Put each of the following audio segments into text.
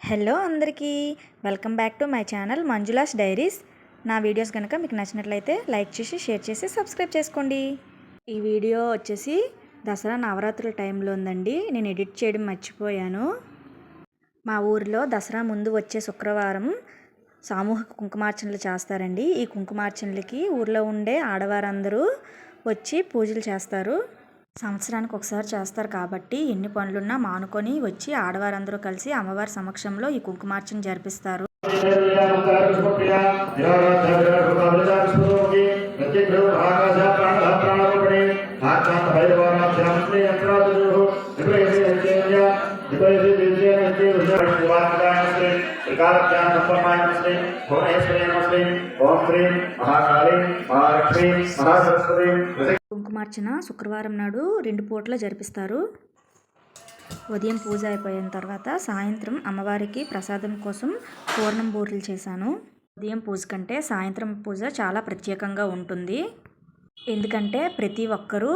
Hello అందరికీ welcome back to my channel Manjula's diaries. నా videos కనుక మీకు నచ్చినట్లయితే లైక్ చేసి షేర్ చేసి సబ్స్క్రైబ్ చేసుకోండి. ఈ వీడియో వచ్చేసి దసరా నవరాత్రుల టైంలో ఉందండి. నేను ఎడిట్ చేయడం మర్చిపోయాను. మా ఊరిలో దసరా ముందు వచ్చే శుక్రవారం సామూహిక కుంకుమార్చనలు చేస్తారండి. ఈ కుంకుమార్చనలకి ఊర్లో ఉండే ఆడవారందరూ వచ్చి పూజలు చేస్తారు. సంవత్సరానికి ఒకసారి చేస్తారు కాబట్టి ఎన్ని పనులున్నా మానుకొని వచ్చి ఆడవారందరూ కలిసి అమ్మవారి సమక్షంలో ఈ కుంకుమార్చన జరిపిస్తారు ఓం శ్రీం మహాకాళీ మహాలక్ష్మి మహాసరస్వతి కుంకుమార్చన శుక్రవారం నాడు రెండు పూటలు జరిపిస్తారు. ఉదయం పూజ అయిపోయిన తర్వాత సాయంత్రం అమ్మవారికి ప్రసాదం కోసం పూర్ణం బూరెలు చేశాను. ఉదయం పూజ కంటే సాయంత్రం పూజ చాలా ప్రత్యేకంగా ఉంటుంది. ఎందుకంటే ప్రతి ఒక్కరూ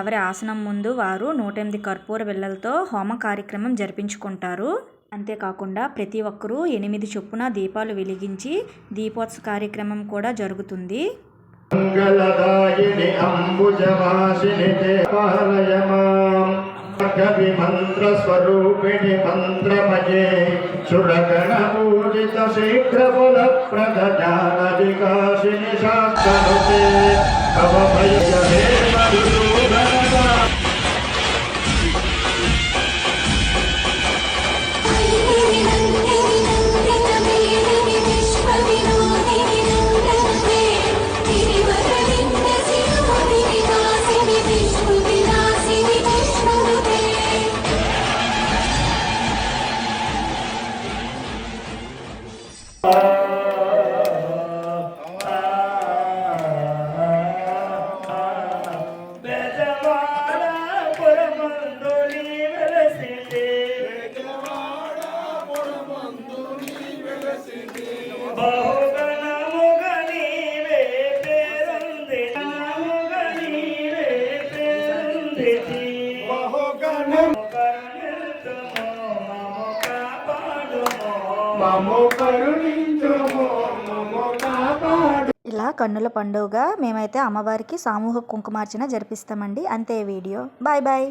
ఎవరి ఆసనం ముందు వారు నూట ఎనిమిది కర్పూర బిళ్ళలతో హోమ కార్యక్రమం జరిపించుకుంటారు. అంతేకాకుండా ప్రతి ఒక్కరూ ఎనిమిది చొప్పున దీపాలు వెలిగించి దీపోత్సవ కార్యక్రమం కూడా జరుగుతుంది. మంగళదాయిని అంబుజవాసిని తే పాలయ కవి మంత్ర స్వరూపిణి మంత్రమయే. సురగణ పూజిత శీఘ్ర ఫల ప్రద జ్ఞానదికాశిని శాస్త్రనుతే ఇలా కన్నుల పండుగ మేమైతే అమ్మవారికి సామూహిక కుంకుమార్చన జరిపిస్తామండి. అంతే వీడియో. Bye bye.